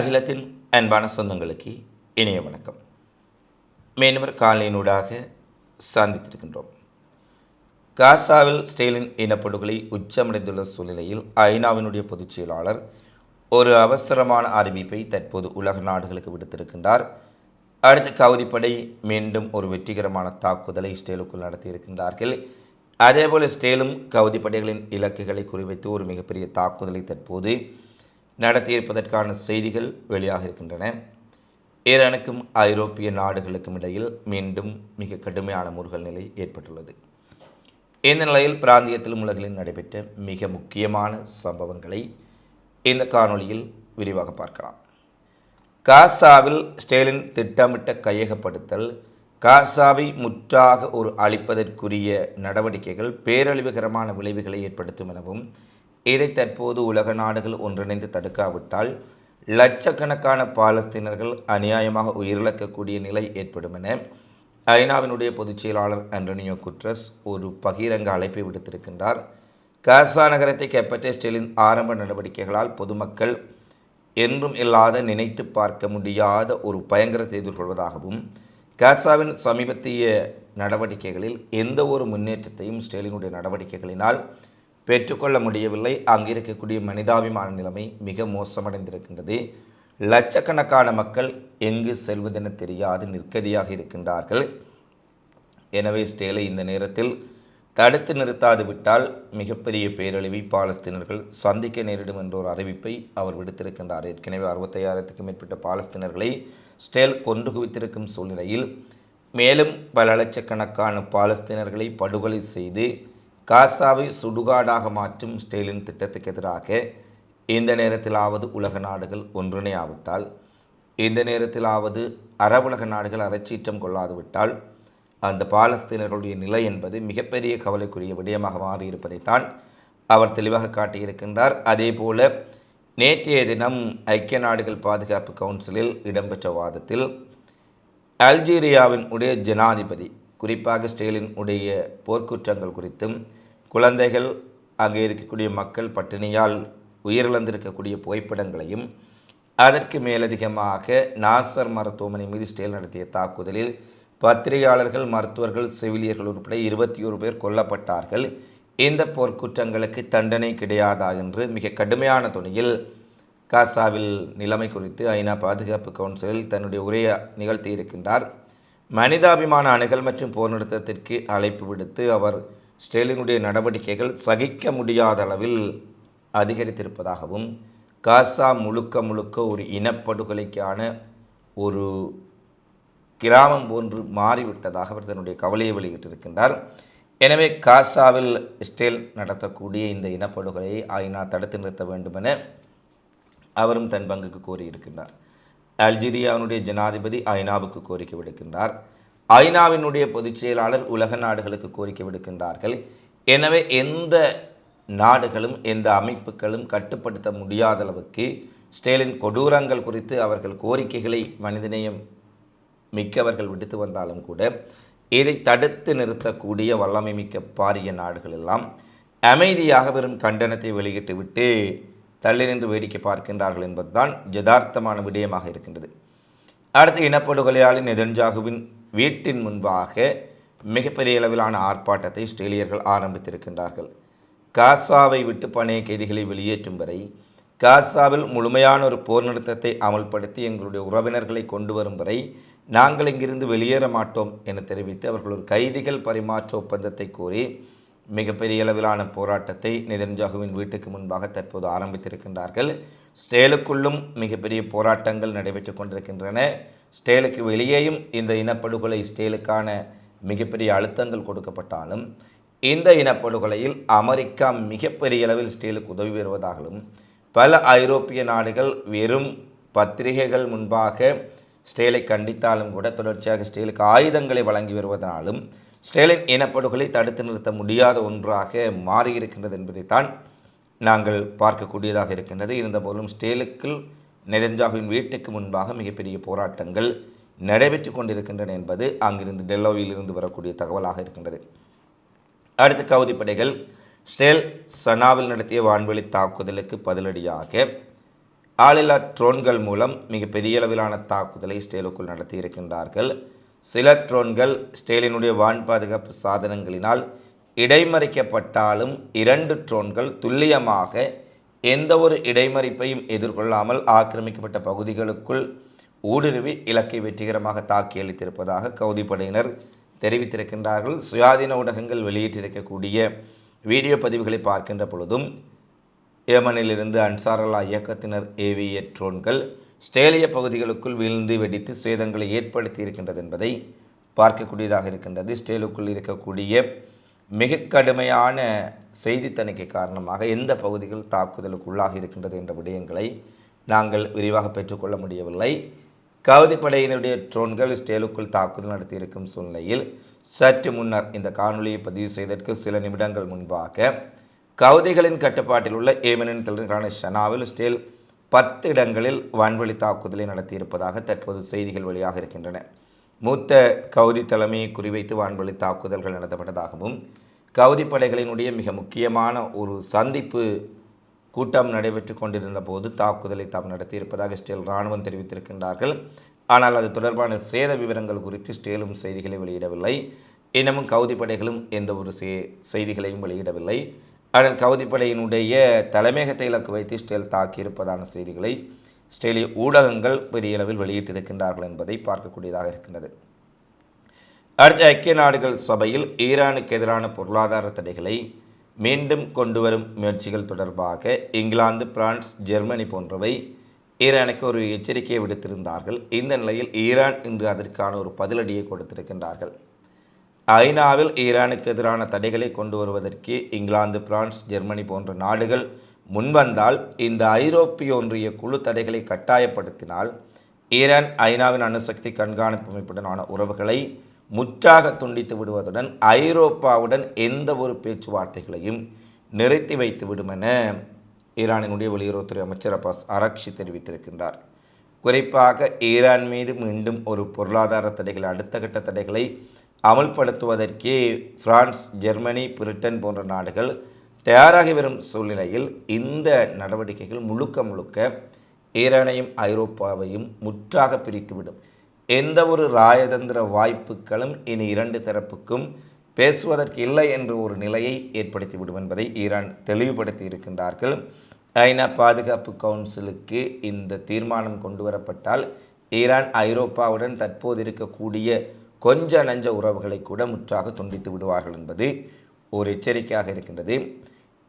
அகிலத்தின் அன்பான சொந்தங்களுக்கு இணைய வணக்கம். மீனவர் காலையினூடாக சந்தித்திருக்கின்றோம். காசாவில் ஸ்டேலின் இனப்படுகொலை உச்சமடைந்துள்ள சூழ்நிலையில் ஐநாவினுடைய பொதுச் செயலாளர் ஒரு அவசரமான அறிவிப்பை தற்போது உலக நாடுகளுக்கு விடுத்திருக்கின்றார். அடுத்து கவுதிப்படை மீண்டும் ஒரு வெற்றிகரமான தாக்குதலை ஸ்டேலுக்குள் நடத்தியிருக்கின்றார்கள். அதேபோல் ஸ்டேலும் கவுதிப்படைகளின் இலக்குகளை குறிவைத்து ஒரு மிகப்பெரிய தாக்குதலை தற்போது நடத்தியிருப்பதற்கான செய்திகள் வெளியாக இருக்கின்றன. ஈரானுக்கும் ஐரோப்பிய நாடுகளுக்கும் இடையில் மீண்டும் மிக கடுமையான முருகல் நிலை ஏற்பட்டுள்ளது. இந்த நிலையில் பிராந்தியத்திலும் உலகிலும் நடைபெற்ற மிக முக்கியமான சம்பவங்களை இந்த காணொளியில் விரிவாக பார்க்கலாம். காசாவில் ஸ்டேலின் திட்டமிட்ட கையகப்படுத்தல் காசாவை முற்றாக ஒரு அழிப்பதற்குரிய நடவடிக்கைகள் பேரழிவுகரமான விளைவுகளை ஏற்படுத்தும் எனவும் இதை தற்போது உலக நாடுகள் ஒன்றிணைந்து தடுக்காவிட்டால் லட்சக்கணக்கான பாலஸ்தீனர்கள் அநியாயமாக உயிரிழக்கக்கூடிய நிலை ஏற்படும் என ஐநாவினுடைய பொதுச் செயலாளர் அண்டோனியோ குட்ரஸ் ஒரு பகிரங்க அழைப்பை விடுத்திருக்கின்றார். காசா நகரத்தை கைப்பற்ற ஸ்டெலின் ஆரம்ப நடவடிக்கைகளால் பொதுமக்கள் என்றும் இல்லாத நினைத்து பார்க்க முடியாத ஒரு பயங்கரத்தை எதிர்கொள்வதாகவும் காசாவின் சமீபத்திய நடவடிக்கைகளில் எந்த ஒரு முன்னேற்றத்தையும் ஸ்டேலினுடைய நடவடிக்கைகளினால் பெற்றுக்கொள்ள முடியவில்லை. அங்கிருக்கக்கூடிய மனிதாபிமான நிலைமை மிக மோசமடைந்திருக்கின்றது. லட்சக்கணக்கான மக்கள் எங்கு செல்வதென தெரியாது நிற்கதியாக இருக்கின்றார்கள். எனவே ஸ்டேலை இந்த நேரத்தில் தடுத்து நிறுத்தாது விட்டால் மிகப்பெரிய பேரழிவை பாலஸ்தீனர்கள் சந்திக்க நேரிடும் என்ற ஒரு அறிவிப்பை அவர் விடுத்திருக்கின்றார். ஏற்கனவே அறுபத்தையாயிரத்துக்கும் மேற்பட்ட பாலஸ்தீனர்களை ஸ்டேல் கொண்டு குவித்திருக்கும் சூழ்நிலையில் மேலும் பல லட்சக்கணக்கான பாலஸ்தீனர்களை படுகொலை செய்து காசாவை சுடுகாடாக மாற்றும் ஸ்டெயிலின் திட்டத்துக்கு எதிராக இந்த நேரத்திலாவது உலக நாடுகள் ஒன்றிணையாவிட்டால் இந்த நேரத்திலாவது அரபுலக நாடுகள் அரைச்சீற்றம் கொள்ளாதுவிட்டால் அந்த பாலஸ்தீனர்களுடைய நிலை என்பது மிகப்பெரிய கவலைக்குரிய விடயமாக மாறியிருப்பதைத்தான் அவர் தெளிவாக காட்டியிருக்கின்றார். அதேபோல நேற்றைய தினம் ஐக்கிய நாடுகள் பாதுகாப்பு கவுன்சிலில் இடம்பெற்ற வாதத்தில் அல்ஜீரியாவின் உடைய ஜனாதிபதி குறிப்பாக ஸ்டேலின் உடைய போர்க்குற்றங்கள் குறித்தும் குழந்தைகள் அங்கே இருக்கக்கூடிய மக்கள் பட்டினியால் உயிரிழந்திருக்கக்கூடிய புகைப்படங்களையும் அதற்கு மேலதிகமாக நாசர் மருத்துவமனை மீது ஸ்டேல் நடத்திய தாக்குதலில் பத்திரிகையாளர்கள் மருத்துவர்கள் செவிலியர்கள் உட்பட இருபத்தி ஒரு பேர் கொல்லப்பட்டார்கள். இந்த போர்க்குற்றங்களுக்கு தண்டனை கிடையாதா என்று மிக கடுமையான துணியில் காசாவில் நிலைமை குறித்து ஐநா பாதுகாப்பு கவுன்சிலில் தன்னுடைய உரையை நிகழ்த்தியிருக்கின்றார். மனிதாபிமான அணுகல் மற்றும் போர் நிறுத்தத்திற்கு அழைப்பு விடுத்து அவர் ஸ்டேலினுடைய நடவடிக்கைகள் சகிக்க முடியாத அளவில் அதிகரித்திருப்பதாகவும் காசா முழுக்க முழுக்க ஒரு இனப்படுகொலைக்கான ஒரு கிராமம் போன்று மாறிவிட்டதாக அவர் தன்னுடைய கவலையை வெளியிட்டிருக்கின்றார். எனவே காசாவில் ஸ்டேல் நடத்தக்கூடிய இந்த இனப்படுகொலையை ஐநா தடுத்து நிறுத்த வேண்டுமென அவரும் தன் பங்குக்கு கோரியிருக்கின்றார். அல்ஜீரியாவினுடைய ஜனாதிபதி ஐநாவுக்கு கோரிக்கை விடுக்கின்றார். ஐநாவினுடைய பொதுச் செயலாளர் உலக நாடுகளுக்கு கோரிக்கை விடுக்கின்றார்கள். எனவே எந்த நாடுகளும் எந்த அமைப்புகளும் கட்டுப்படுத்த முடியாத அளவுக்கு ஸ்டேலின் கொடூரங்கள் குறித்து அவர்கள் கோரிக்கைகளை மனிதநேயம் மிக்கவர்கள் விடுத்து வந்தாலும் கூட இதை தடுத்து நிறுத்தக்கூடிய வல்லமை மிக்க பாரிய நாடுகள் எல்லாம் அமைதியாக வெறும் கண்டனத்தை வெளியிட்டுவிட்டு தள்ளி நின்று வேடிக்கை பார்க்கின்றார்கள் என்பதுதான் ஜதார்த்தமான விடயமாக இருக்கின்றது. அடுத்து இனப்படுகொலையாளி நெதன்ஜாகுவின் வீட்டின் முன்பாக மிகப்பெரிய அளவிலான ஆர்ப்பாட்டத்தை இஸ்ரேலியர்கள் ஆரம்பித்திருக்கின்றார்கள். காசாவை விட்டு பணைய கைதிகளை வெளியேற்றும் வரை காசாவில் முழுமையான ஒரு போர் நிறுத்தத்தை அமல்படுத்தி எங்களுடைய உறவினர்களை கொண்டு வரும் வரை நாங்கள் இங்கிருந்து வெளியேற மாட்டோம் என தெரிவித்து அவர்கள் ஒரு கைதிகள் பரிமாற்ற ஒப்பந்தத்தை கோரி மிகப்பெரிய அளவிலான போராட்டத்தை நிரஞ்சாகுவின் வீட்டுக்கு முன்பாக தற்போது ஆரம்பித்திருக்கின்றார்கள். ஸ்டேலுக்குள்ளும் மிகப்பெரிய போராட்டங்கள் நடைபெற்று கொண்டிருக்கின்றன. ஸ்டேலுக்கு வெளியேயும் இந்த இனப்படுகொலை ஸ்டேலுக்கான மிகப்பெரிய அழுத்தங்கள் கொடுக்கப்பட்டாலும் இந்த இனப்படுகொலையில் அமெரிக்கா மிகப்பெரிய அளவில் ஸ்டேலுக்கு உதவி பெறுவதாகவும் பல ஐரோப்பிய நாடுகள் வெறும் பத்திரிகைகள் முன்பாக ஸ்டேலை கண்டித்தாலும் கூட தொடர்ச்சியாக ஸ்டேலுக்கு ஆயுதங்களை வழங்கி வருவதனாலும் ஸ்டேலின் இனப்படுகொலை தடுத்து நிறுத்த முடியாத ஒன்றாக மாறியிருக்கின்றது என்பதைத்தான் நாங்கள் பார்க்கக்கூடியதாக இருக்கின்றது. இருந்தபோதும் ஸ்டேலுக்குள் நெரஞ்சாகுவின் வீட்டுக்கு முன்பாக மிகப்பெரிய போராட்டங்கள் நடைபெற்று கொண்டிருக்கின்றன என்பது அங்கிருந்து டெல்லோவில் இருந்து வரக்கூடிய தகவலாக இருக்கின்றது. அடுத்து கவுதிப்படைகள் ஸ்டேல் சனாவில் நடத்திய வான்வெளி தாக்குதலுக்கு பதிலடியாக ஆளில்லா ட்ரோன்கள் மூலம் மிகப்பெரிய அளவிலான தாக்குதலை ஸ்டேலுக்குள் நடத்தியிருக்கின்றார்கள். சில ட்ரோன்கள் ஸ்டேலினுடைய வான் பாதுகாப்பு சாதனங்களினால் இடைமறிக்கப்பட்டாலும் இரண்டு ட்ரோன்கள் துல்லியமாக எந்த ஒரு இடைமறிப்பையும் எதிர்கொள்ளாமல் ஆக்கிரமிக்கப்பட்ட பகுதிகளுக்குள் ஊடுருவி இலக்கை வெற்றிகரமாக தாக்கி அளித்திருப்பதாக கவுதி படையினர் தெரிவித்திருக்கின்றார்கள். சுயாதீன ஊடகங்கள் வெளியிட்டிருக்கக்கூடிய வீடியோ பதிவுகளை பார்க்கின்ற பொழுதும் ஏமனிலிருந்து அன்சாரல்லா இயக்கத்தினர் ஏவிய ட்ரோன்கள் ஸ்டேலிய பகுதிகளுக்குள் வீழ்ந்து வெடித்து சேதங்களை ஏற்படுத்தி இருக்கின்றது என்பதை பார்க்கக்கூடியதாக இருக்கின்றது. ஸ்டேலுக்குள் இருக்கக்கூடிய மிக கடுமையான செய்தி தணிக்கை காரணமாக எந்த பகுதிகள் தாக்குதலுக்கு உள்ளாகி இருக்கின்றது என்ற விடயங்களை நாங்கள் விரிவாக பெற்றுக்கொள்ள முடியவில்லை. கவுதி படையினுடைய ட்ரோன்கள் ஸ்டேலுக்குள் தாக்குதல் நடத்தியிருக்கும் சூழ்நிலையில் சற்று முன்னர் இந்த காணொலியை பதிவு செய்ததற்கு சில நிமிடங்கள் முன்பாக கவுதிகளின் கட்டுப்பாட்டில் உள்ள ஏமனின் தலைநகரான ஷனாவில் ஸ்டேல் பத்து இடங்களில் வான்வழி தாக்குதலை நடத்தியிருப்பதாக தற்போது செய்திகள் வெளியாக இருக்கின்றன. மூத்த கவுதி தலைமையை குறிவைத்து வான்வழி தாக்குதல்கள் நடத்தப்பட்டதாகவும் கவுதி படைகளினுடைய மிக முக்கியமான ஒரு சந்திப்பு கூட்டம் நடைபெற்று கொண்டிருந்த போது தாக்குதலை தாம் நடத்தியிருப்பதாக ஸ்டேல் இராணுவம் தெரிவித்திருக்கின்றார்கள். ஆனால் அது தொடர்பான சேத விவரங்கள் குறித்து ஸ்டேலும் செய்திகளை வெளியிடவில்லை. இன்னமும் கவுதி படைகளும் எந்த ஒரு செய்திகளையும் வெளியிடவில்லை. ஆனால் கவுதிப்படையினுடைய தலைமையகத்தை இலக்கு வைத்து ஸ்டேல் தாக்கியிருப்பதான செய்திகளை இஸ்ரேலிய ஊடகங்கள் பெரிய அளவில் வெளியிட்டிருக்கின்றார்கள் என்பதை பார்க்கக்கூடியதாக இருக்கின்றது. அடுத்த ஐக்கிய நாடுகள் சபையில் ஈரானுக்கு எதிரான பொருளாதார தடைகளை மீண்டும் கொண்டு வரும் முயற்சிகள் தொடர்பாக இங்கிலாந்து பிரான்ஸ் ஜெர்மனி போன்றவை ஈரானுக்கு ஒரு எச்சரிக்கையை விடுத்திருந்தார்கள். இந்த நிலையில் ஈரான் இன்று அதற்கான ஒரு பதிலடியை கொடுத்திருக்கின்றார்கள். ஐநாவில் ஈரானுக்கு எதிரான தடைகளை கொண்டு வருவதற்கு இங்கிலாந்து பிரான்ஸ் ஜெர்மனி போன்ற நாடுகள் முன்வந்தால் இந்த ஐரோப்பிய ஒன்றிய குழு தடைகளை கட்டாயப்படுத்தினால் ஈரான் ஐநாவின் அணுசக்தி கண்காணிப்பு அமைப்புடனான உறவுகளை முற்றாக துண்டித்து விடுவதுடன் ஐரோப்பாவுடன் எந்த ஒரு பேச்சுவார்த்தைகளையும் நிறுத்தி வைத்து விடுமென ஈரானினுடைய வெளியுறவுத்துறை அமைச்சர் அப்பாஸ் அரக்ஷி தெரிவித்திருக்கின்றார். குறிப்பாக ஈரான் மீது மீண்டும் ஒரு பொருளாதார தடைகள் அடுத்த கட்ட தடைகளை அமல்படுத்துவதற்கே பிரான்ஸ் ஜெர்மனி பிரிட்டன் போன்ற நாடுகள் தயாராகி வரும் சூழ்நிலையில் இந்த நடவடிக்கைகள் முழுக்க முழுக்க ஈரானையும் ஐரோப்பாவையும் முற்றாக பிரித்துவிடும். எந்த ஒரு ராயதந்திர வாய்ப்புகளும் இனி இரண்டு தரப்புக்கும் பேசுவதற்கு இல்லை என்ற ஒரு நிலையை ஏற்படுத்திவிடும் என்பதை ஈரான் தெளிவுபடுத்தி இருக்கின்றார்கள். ஐநா பாதுகாப்பு கவுன்சிலுக்கு இந்த தீர்மானம் கொண்டு வரப்பட்டால் ஈரான் ஐரோப்பாவுடன் தற்போது இருக்கக்கூடிய கொஞ்ச நஞ்ச உறவுகளை கூட முற்றாக துண்டித்து விடுவார்கள் என்பது ஒரு எச்சரிக்கையாக இருக்கின்றது.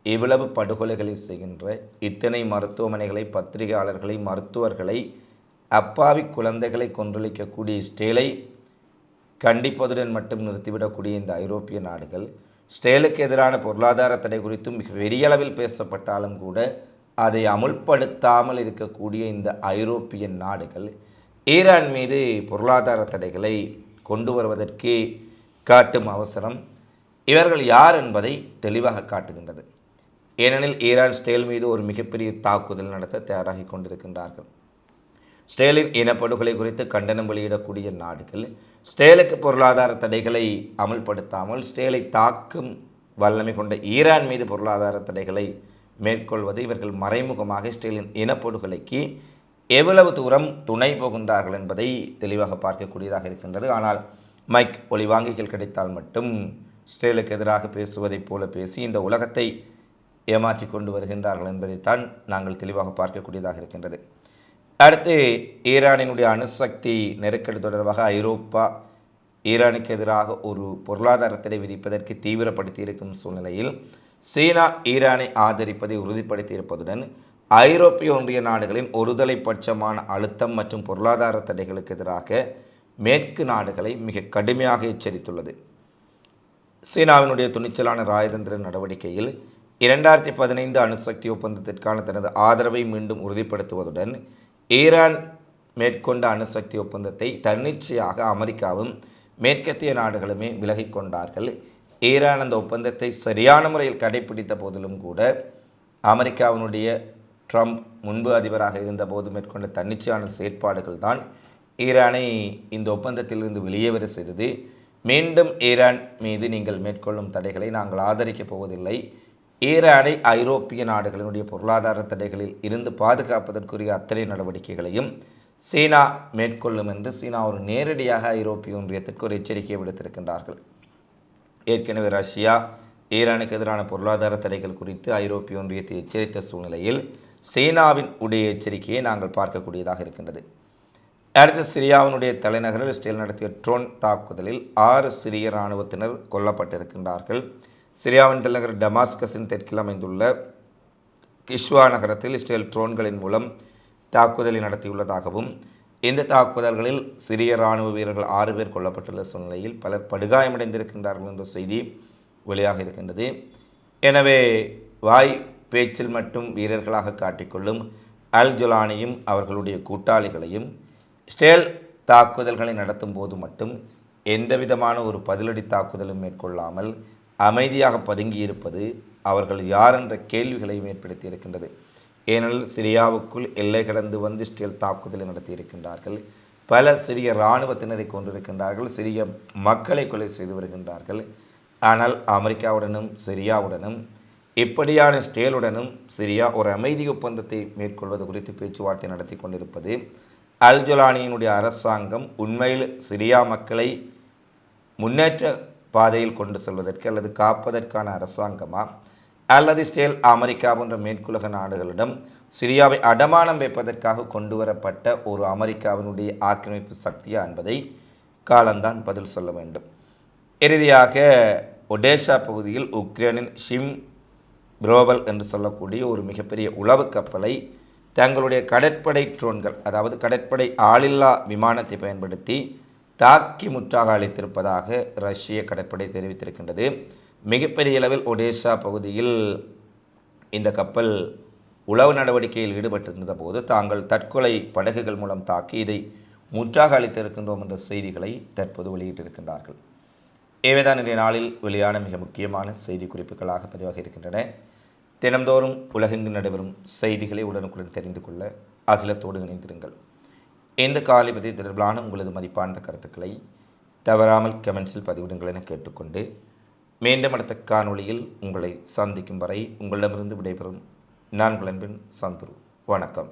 இவ்வளவு படுகொலைகளை செய்கின்ற இத்தனை மருத்துவமனைகளை பத்திரிகையாளர்களை மருத்துவர்களை அப்பாவி குழந்தைகளை கொன்றளிக்கக்கூடிய ஸ்டேலை கண்டிப்பதுடன் மட்டும் நிறுத்திவிடக்கூடிய இந்த ஐரோப்பிய நாடுகள் ஸ்டேலுக்கு எதிரான பொருளாதார தடை குறித்தும் மிக பெரிய அளவில் பேசப்பட்டாலும் கூட அதை அமுல்படுத்தாமல் இருக்கக்கூடிய இந்த ஐரோப்பிய நாடுகள் ஈரான் மீது பொருளாதார தடைகளை கொண்டு வருவதற்கு காட்டும் அவசரம். இவர்கள் யார் என்பதை தெளிவாக காட்டுகின்றது. ஏனெனில் ஈரான் ஸ்டேல் மீது ஒரு மிகப்பெரிய தாக்குதல் நடத்த தயாராகி கொண்டிருக்கின்றார்கள். ஸ்டேலின் இனப்படுகொலை குறித்து கண்டனம் வெளியிடக்கூடிய நாடுகள் ஸ்டேலுக்கு பொருளாதார தடைகளை அமல்படுத்தாமல் ஸ்டேலை தாக்கும் வல்லமை கொண்ட ஈரான் மீது பொருளாதார தடைகளை மேற்கொள்வது இவர்கள் மறைமுகமாக ஸ்டேலின் இனப்படுகொலைக்கு எவ்வளவு தூரம் துணை போகின்றார்கள் என்பதை தெளிவாக பார்க்கக்கூடியதாக இருக்கின்றது. ஆனால் மைக் ஒளிவாங்கிகள் கிடைத்தால் மட்டும் இஸ்ரேலுக்கு எதிராக பேசுவதைப் போல பேசி இந்த உலகத்தை ஏமாற்றி கொண்டு வருகின்றார்கள் என்பதைத்தான் நாங்கள் தெளிவாக பார்க்கக்கூடியதாக இருக்கின்றது. அடுத்து ஈரானினுடைய அணுசக்தி நெருக்கடி தொடர்பாக ஐரோப்பா ஈரானுக்கு எதிராக ஒரு பொருளாதார தடை விதிப்பதற்கு தீவிரப்படுத்தி இருக்கும் சூழ்நிலையில் சீனா ஈரானை ஆதரிப்பதை உறுதிப்படுத்தியிருப்பதுடன் ஐரோப்பிய ஒன்றிய நாடுகளின் ஒருதலை பட்சமான அழுத்தம் மற்றும் பொருளாதார தடைகளுக்கு எதிராக மேற்கு நாடுகளை மிக கடுமையாக எச்சரித்துள்ளது. சீனாவினுடைய துணிச்சலான ராஜதந்திர நடவடிக்கையில் இரண்டாயிரத்தி பதினைந்து அணுசக்தி ஒப்பந்தத்திற்கான தனது ஆதரவை மீண்டும் உறுதிப்படுத்துவதுடன் ஈரான் மேற்கொண்ட அணுசக்தி ஒப்பந்தத்தை தன்னிச்சையாக அமெரிக்காவும் மேற்கத்திய நாடுகளுமே விலகிக் கொண்டார்கள். ஈரான் அந்த ஒப்பந்தத்தை சரியான முறையில் கடைபிடித்த போதிலும் கூட அமெரிக்காவினுடைய ட்ரம்ப் முன்பு அதிபராக இருந்தபோது மேற்கொண்ட தன்னிச்சையான செயற்பாடுகள் தான் ஈரானை இந்த ஒப்பந்தத்திலிருந்து வெளியே வர செய்தது. மீண்டும் ஈரான் மீது நீங்கள் மேற்கொள்ளும் தடைகளை நாங்கள் ஆதரிக்கப் போவதில்லை. ஈரானை ஐரோப்பிய நாடுகளினுடைய பொருளாதார தடைகளில் இருந்து பாதுகாப்பதற்குரிய அத்தனை நடவடிக்கைகளையும் சீனா மேற்கொள்ளும் என்று சீனா ஒரு நேரடியாக ஐரோப்பிய ஒன்றியத்திற்கு ஒரு எச்சரிக்கை விடுத்திருக்கின்றார்கள். ஏற்கனவே ரஷ்யா ஈரானுக்கு எதிரான பொருளாதார தடைகள் குறித்து ஐரோப்பிய ஒன்றியத்தை எச்சரித்த சூழ்நிலையில் சீனாவின் உடைய எச்சரிக்கையை நாங்கள் பார்க்கக்கூடியதாக இருக்கின்றது. அடுத்து சிரியாவினுடைய தலைநகரில் இஸ்ரேல் நடத்திய ட்ரோன் தாக்குதலில் ஆறு சிரிய இராணுவத்தினர் கொல்லப்பட்டிருக்கின்றார்கள். சிரியாவின் தலைநகர் டமாஸ்கஸின் தெற்கில் அமைந்துள்ள கிஷ்வா நகரத்தில் இஸ்ரேல் ட்ரோன்களின் மூலம் தாக்குதலை நடத்தியுள்ளதாகவும் இந்த தாக்குதல்களில் சிரிய இராணுவ வீரர்கள் ஆறு பேர் கொல்லப்பட்டுள்ள சூழ்நிலையில் பலர் படுகாயமடைந்திருக்கின்றார்கள் என்ற செய்தி வெளியாக இருக்கின்றது. எனவே வாய் பேச்சில் மட்டும் வீரர்களாக காட்டிக்கொள்ளும் அல் ஜொலானியும் அவர்களுடைய கூட்டாளிகளையும் ஸ்டேல் தாக்குதல்களை நடத்தும் போது மட்டும் எந்தவிதமான ஒரு பதிலடி தாக்குதலும் மேற்கொள்ளாமல் அமைதியாக பதுங்கியிருப்பது அவர்கள் யார் என்ற கேள்விகளையும் ஏற்படுத்தி இருக்கின்றது ஏனெனில் சிரியாவுக்குள் எல்லை கடந்து வந்து ஸ்டேல் தாக்குதலை நடத்தியிருக்கின்றார்கள். பல சிறிய இராணுவத்தினரை கொண்டிருக்கின்றார்கள் சிறிய மக்களை கொலை செய்து வருகின்றார்கள். ஆனால் அமெரிக்காவுடனும் சிரியாவுடனும் இப்படியான ஸ்டேலுடனும் சிரியா ஒரு அமைதி ஒப்பந்தத்தை மேற்கொள்வது குறித்து பேச்சுவார்த்தை நடத்தி கொண்டிருப்பது அல்ஜொலானியினுடைய அரசாங்கம் உண்மையில் சிரியா மக்களை முன்னேற்ற பாதையில் கொண்டு செல்வதற்கு அல்லது காப்பதற்கான அரசாங்கமா? அல்லது ஸ்டேல் அமெரிக்கா போன்ற மேற்குலக நாடுகளிடம் சிரியாவை அடமானம் வைப்பதற்காக கொண்டு வரப்பட்ட ஒரு அமெரிக்காவினுடைய ஆக்கிரமிப்பு சக்தியா என்பதை காலம்தான் பதில் சொல்ல வேண்டும். இறுதியாக ஒடேஷா பகுதியில் உக்ரைனின் ஷிம் குரோவல் என்று சொல்லக்கூடிய ஒரு மிகப்பெரிய உளவு கப்பலை தங்களுடைய கடற்படை ட்ரோன்கள் அதாவது கடற்படை ஆளில்லா விமானத்தை பயன்படுத்தி தாக்கி முற்றாக அளித்திருப்பதாக ரஷ்ய கடற்படை தெரிவித்திருக்கின்றது. மிகப்பெரிய அளவில் ஒடேசா பகுதியில் இந்த கப்பல் உளவு நடவடிக்கையில் ஈடுபட்டிருந்த போது தாங்கள் தற்கொலை படகுகள் மூலம் தாக்கி இதை முற்றாக அளித்திருக்கின்றோம் என்ற செய்திகளை தற்போது வெளியிட்டிருக்கின்றார்கள். ஏவேதான் இன்றைய நாளில் வெளியான மிக முக்கியமான செய்தி குறிப்புகளாக பதிவாக இருக்கின்றன தினந்தோறும் உலகெங்கு நடைபெறும் செய்திகளை உடனுக்குடன் தெரிந்து கொள்ள அகிலத்தோடு இணைந்திருங்கள். இந்த காலை பற்றி தொடர்பிலான உங்களது மதிப்பான கருத்துக்களை தவறாமல் கமெண்ட்ஸில் பதிவிடுங்கள் என கேட்டுக்கொண்டு மீண்டும் அடுத்த காணொளியில் உங்களை சந்திக்கும் வரை உங்களிடமிருந்து விடைபெறும் நான் உங்கள் அன்பின் சந்துரு. வணக்கம்.